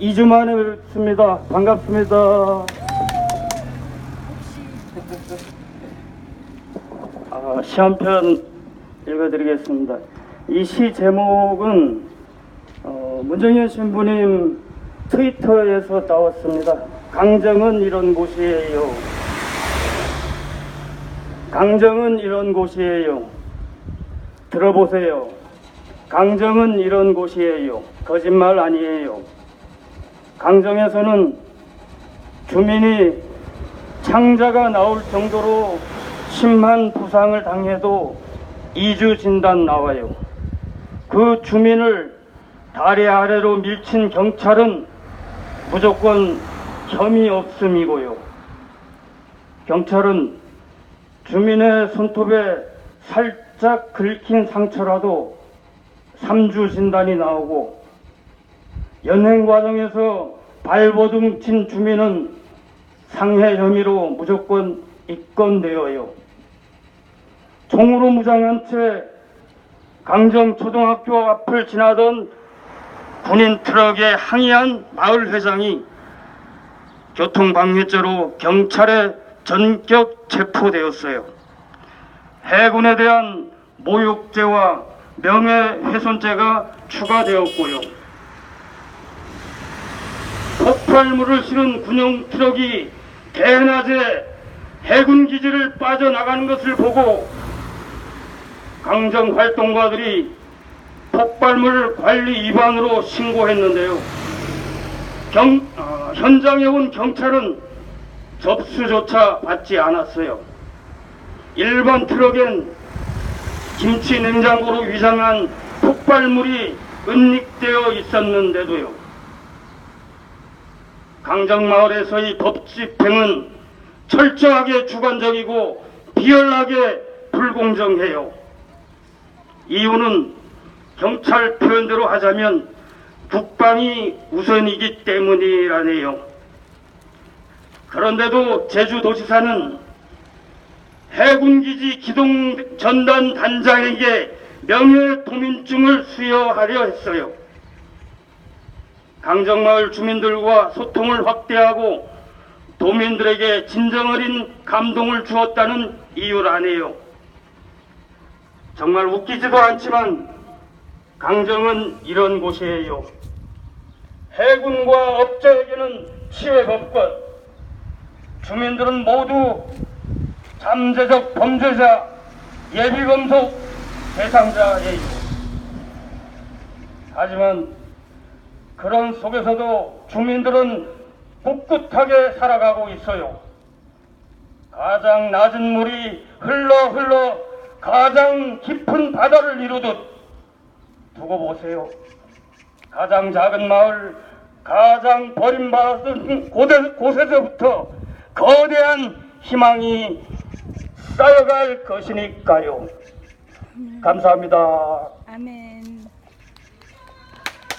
2주 만에 뵙습니다. 반갑습니다. 아, 시 한 편 읽어드리겠습니다. 이 시 제목은 어, 문정현 신부님 트위터에서 나왔습니다. 강정은 이런 곳이에요. 강정은 이런 곳이에요. 들어보세요. 강정은 이런 곳이에요. 거짓말 아니에요. 강정에서는 주민이 창자가 나올 정도로 심한 부상을 당해도 이주 진단 나와요. 그 주민을 다리 아래로 밀친 경찰은 무조건 혐의 없음이고요. 경찰은 주민의 손톱에 살짝 긁힌 상처라도 3주 진단이 나오고 연행 과정에서 발버둥 친 주민은 상해 혐의로 무조건 입건되어요. 총으로 무장한 채 강정 초등학교 앞을 지나던 군인 트럭에 항의한 마을 회장이 교통방해죄로 경찰에 전격 체포되었어요. 해군에 대한 모욕죄와 명예훼손죄가 추가되었고요. 폭발물을 실은 군용 트럭이 대낮에 해군 기지를 빠져나가는 것을 보고 강정 활동가들이 폭발물 관리 위반으로 신고했는데요. 경, 어, 현장에 온 경찰은 접수조차 받지 않았어요. 일반 트럭엔 김치 냉장고로 위장한 폭발물이 은닉되어 있었는데도요. 강정마을에서의 법 집행은 철저하게 주관적이고 비열하게 불공정해요. 이유는 경찰 표현대로 하자면 국방이 우선이기 때문이라네요. 그런데도 제주도지사는 해군기지 기동 전단 단장에게 명예도민증을 수여하려 했어요. 강정마을 주민들과 소통을 확대하고 도민들에게 진정 어린 감동을 주었다는 이유라네요. 정말 웃기지도 않지만 강정은 이런 곳이에요. 해군과 업자에게는 치외법권, 주민들은 모두 잠재적 범죄자, 예비검속 대상자예요. 하지만 그런 속에서도 주민들은 꿋꿋하게 살아가고 있어요. 가장 낮은 물이 흘러 흘러 가장 깊은 바다를 이루듯 두고 보세요. 가장 작은 마을, 가장 버림받은 곳에, 곳에서부터 거대한 희망이 쌓여갈 것이니까요. 감사합니다. 아멘.